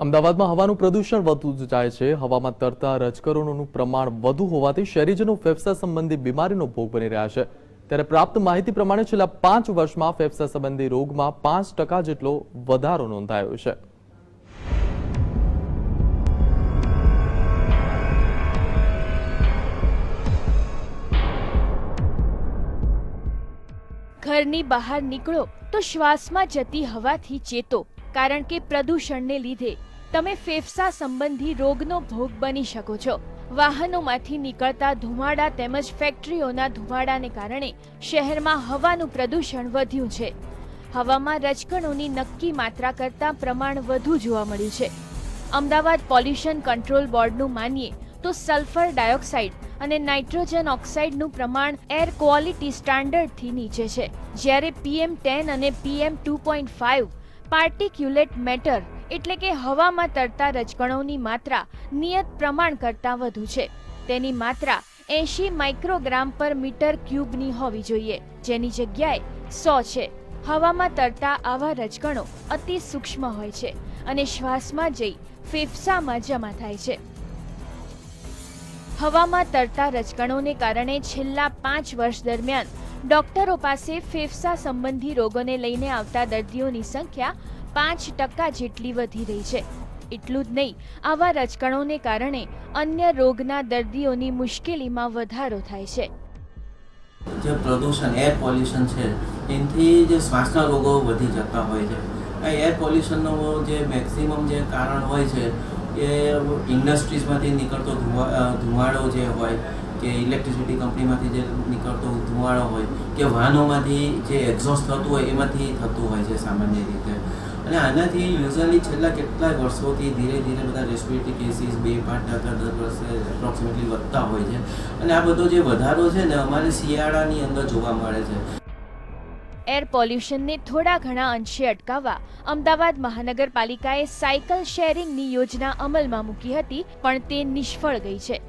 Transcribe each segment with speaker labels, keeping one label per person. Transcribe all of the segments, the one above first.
Speaker 1: અમદાવાદમાં હવાનું પ્રદૂષણ વધતું જાય છે. હવામાં તરતા રજકરોનું પ્રમાણ વધુ હોવાથી શહેરીજનો ફેફસા સંબંધી બીમારીનો ભોગ બની રહ્યા છે. ત્યારે પ્રાપ્ત માહિતી પ્રમાણે છેલ્લા પાંચ વર્ષમાં ફેફસા સંબંધી રોગમાં પાંચ ટકા જેટલો વધારો નોંધાયો છે.
Speaker 2: ઘરની બહાર નીકળો તો શ્વાસમાં જતી હવાથી ચેતો. કારણ કે પ્રદૂષણને લીધે તમે ફેફસા સંબંધી રોગનો ભોગ બની શકો છો. વાહનોમાંથી નીકળતા ધુમાડા તેમજ ફેક્ટરીઓના ધુમાડાને કારણે શહેરમાં હવાનું પ્રદૂષણ વધ્યું છે. હવામાં રજકણોની નક્કી માત્રા કરતાં પ્રમાણ વધુ જોવા મળ્યું છે. અમદાવાદ પોલ્યુશન કંટ્રોલ બોર્ડનું માનીએ તો સલ્ફર ડાયોક્સાઇડ અને નાઇટ્રોજન ઓક્સાઇડનું પ્રમાણ એર ક્વોલિટી સ્ટાન્ડર્ડથી નીચે છે. જ્યારે પીએમ ટેન અને PM two point five particulate matter એટલે કે હવામાં તરતા રજકણોની માત્રા નિયત પ્રમાણ કરતાં વધુ છે. તેની માત્રા એંશી માઇક્રોગ્રામ પર મીટર ક્યુબની હોવી જોઈએ, જેની જગ્યાએ સો છે. હવામાં તરતા આવા રજકણો અતિ સૂક્ષ્મ હોય છે અને શ્વાસમાં જઈ ફેફસામાં જમા થાય છે. હવામાં તરતા રજકણોને કારણે છેલ્લા પાંચ વર્ષ દરમિયાન ડોક્ટરો પાસે ફેફસા સંબંધી રોગોને લઈને આવતા દર્દીઓની સંખ્યા પાંચ ટકા જેટલી વધી રહી છે. એટલું જ નહીં, આવા રજકણોને કારણે અન્ય રોગના દર્દીઓની મુશ્કેલીમાં વધારો થાય છે.
Speaker 3: જે પ્રદૂષણ એર પોલ્યુશન છે, એનાથી જે શ્વાસના રોગો વધી જતા હોય છે. એર પોલ્યુશનનો જે મેક્સિમમ જે કારણ હોય છે એ ઇન્ડસ્ટ્રીઝમાંથી નીકળતો ધુમાડો જે હોય કે ઇલેક્ટ્રિસિટી કંપનીમાંથી જે નીકળતો ધુમાડો હોય કે વાહનોમાંથી જે એક્ઝોસ્ટ થતું હોય એમાંથી થતું હોય છે સામાન્ય રીતે. અને આનાથી યુઝરલી છેલ્લા કેટલાય વર્ષોથી ધીરે ધીરે બધા રેસ્પિરેટરી કેસીસ બે પાંચ ટકા દર વર્ષે એપ્રોક્સિમેટલી વધતા હોય છે. અને આ બધો જે વધારો છે ને અમારે શિયાળાની અંદર જોવા મળે છે.
Speaker 2: એર પોલ્યુશનને થોડા ઘણા અંશે અટકાવવા અમદાવાદ મહાનગરપાલિકાએ સાયકલ શેરિંગની યોજના અમલમાં મૂકી હતી, પણ તે નિષ્ફળ ગઈ છે.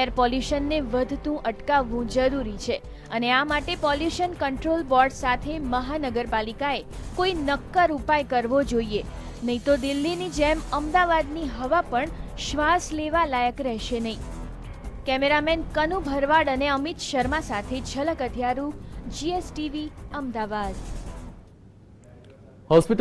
Speaker 2: એર પોલ્યુશનને વધતું અટકાવવું જરૂરી છે અને આ માટે પોલ્યુશન કંટ્રોલ બોર્ડ સાથે મહાનગરપાલિકાએ કોઈ નક્કર ઉપાય કરવો જોઈએ. નહીં તો દિલ્હીની જેમ અમદાવાદની હવા પણ શ્વાસ લેવા લાયક રહેશે નહીં. કેમેરામેન કનુ ભરવાડ અને અમિત શર્મા સાથે ઝલક અથિયારું જીએસટીવી અમદાવાદ.
Speaker 1: હોસ્પિટલ